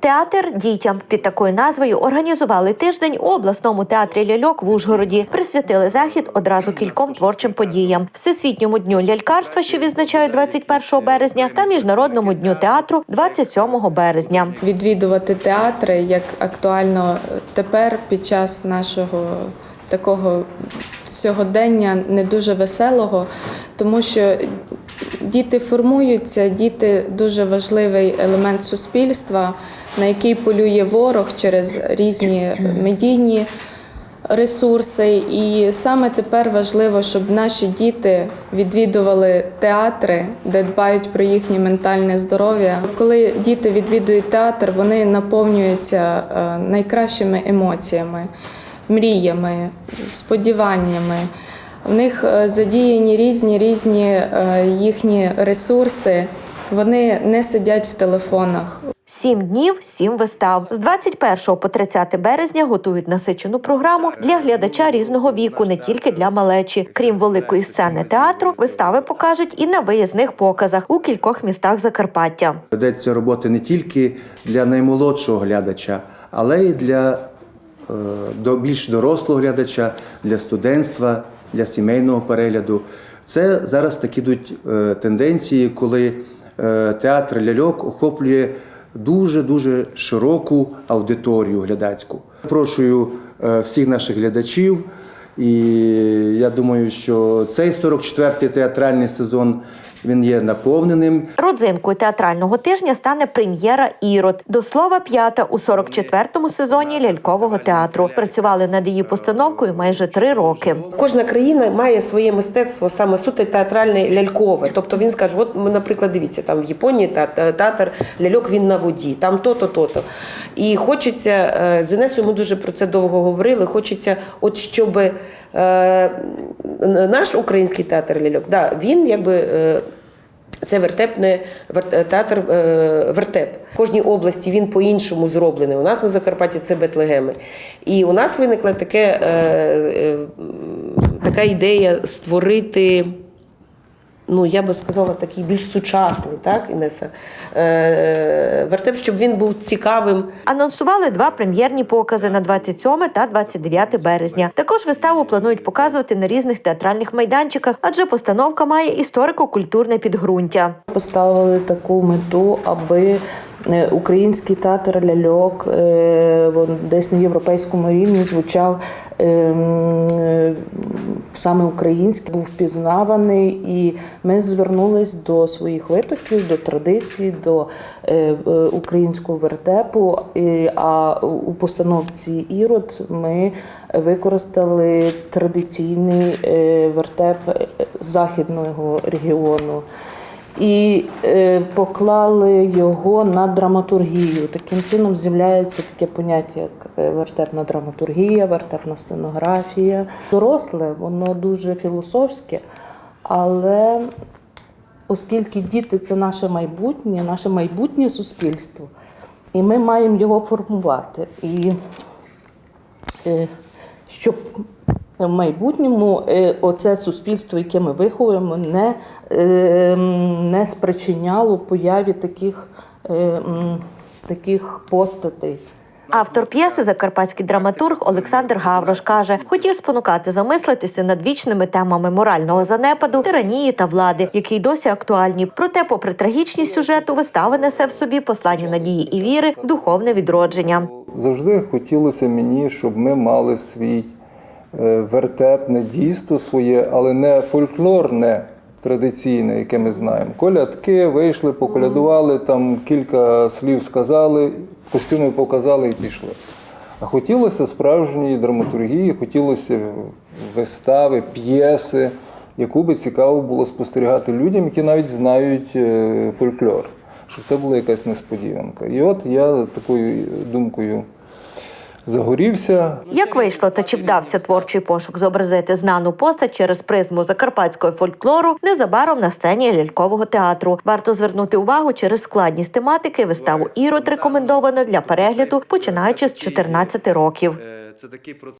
Театр дітям під такою назвою організували тиждень у обласному театрі ляльок в Ужгороді. Присвятили захід одразу кільком творчим подіям: всесвітньому дню лялькарства, що відзначають 21 березня, та міжнародному дню театру 27 березня. відвідувати театри, як актуально тепер під час нашого такого сьогодення не дуже веселого, тому що діти формуються, діти дуже важливий елемент суспільства, на який полює ворог через різні медійні ресурси. І саме тепер важливо, щоб наші діти відвідували театри, де дбають про їхнє ментальне здоров'я. Коли діти відвідують театр, вони наповнюються е, найкращими емоціями, мріями, сподіваннями. В них е, задіяні різні різні е, їхні ресурси. Вони не сидять в телефонах. Сім днів, сім вистав. З 21 по 30 березня готують насичену програму для глядача різного віку, не тільки для малечі. Крім великої сцени театру, вистави покажуть і на виїзних показах у кількох містах Закарпаття. Ведеться робота не тільки для наймолодшого глядача, але й для до більш дорослого глядача, для студентства, для сімейного перегляду. Це зараз такі йдуть е, тенденції, коли е, театр ляльок охоплює дуже дуже широку аудиторію глядацьку. Запрошую е, всіх наших глядачів. І я думаю, що цей 44-й театральний сезон він є наповненим. Родзинкою театрального тижня стане прем'єра Ірод. До слова, п'ята у 44-му сезоні лялькового театру. Працювали над її постановкою майже три роки. Кожна країна має своє мистецтво саме суто театральне лялькове. Тобто він скаже: от, ми, наприклад, дивіться, там в Японії театр ляльок він на воді, там то-то, то-то. І хочеться е, з Інесою ми дуже про це довго говорили. Хочеться, от щоб е, наш український театр ляльок, да, він якби. е, це вертепне вер- театр е, вертеп. В кожній області він по-іншому зроблений. У нас на Закарпатті це Бетлегеми. І у нас виникла таке, е, е, така ідея створити. Ну, я би сказала, такий більш сучасний, так, Інеса? Е, вертеп, щоб він був цікавим. Анонсували два прем'єрні покази на 27 та 29 березня. Також виставу планують показувати на різних театральних майданчиках, адже постановка має історико-культурне підґрунтя. Поставили таку мету, аби е, український театр ляльок е, десь на європейському рівні звучав е, м, е, саме український, був впізнаваний, і ми звернулись до своїх витоків, до традицій, до е, е, українського вертепу. А у постановці Ірод ми використали традиційний е, вертеп західного регіону і е, поклали його на драматургію. Таким чином з'являється таке поняття, як е, вертепна драматургія, вертепна сценографія. Доросле, воно дуже філософське, але оскільки діти це наше майбутнє, наше майбутнє суспільство, і ми маємо його формувати. І е, щоб в майбутньому е, оце суспільство, яке ми виховуємо, не, е, не спричиняло появі таких, е, таких постатей. Автор п'єси, закарпатський драматург Олександр Гаврош каже, хотів спонукати замислитися над вічними темами морального занепаду, тиранії та влади, які й досі актуальні. Проте, попри трагічність сюжету, вистава несе в собі послання надії і віри в духовне відродження. Завжди хотілося мені, щоб ми мали свій вертепне дійство своє, але не фольклорне традиційне, яке ми знаємо. Колядки вийшли, поколядували, там кілька слів сказали, костюми показали і пішли. А хотілося справжньої драматургії, хотілося вистави, п'єси, яку би цікаво було спостерігати людям, які навіть знають е, фольклор, щоб це була якась несподіванка. І от я такою думкою загорівся. Як вийшло та чи вдався творчий пошук зобразити знану постать через призму закарпатського фольклору незабаром на сцені лялькового театру. Варто звернути увагу через складність тематики. Виставу Ірод рекомендовано для перегляду, починаючи з 14 років. Це такий процес.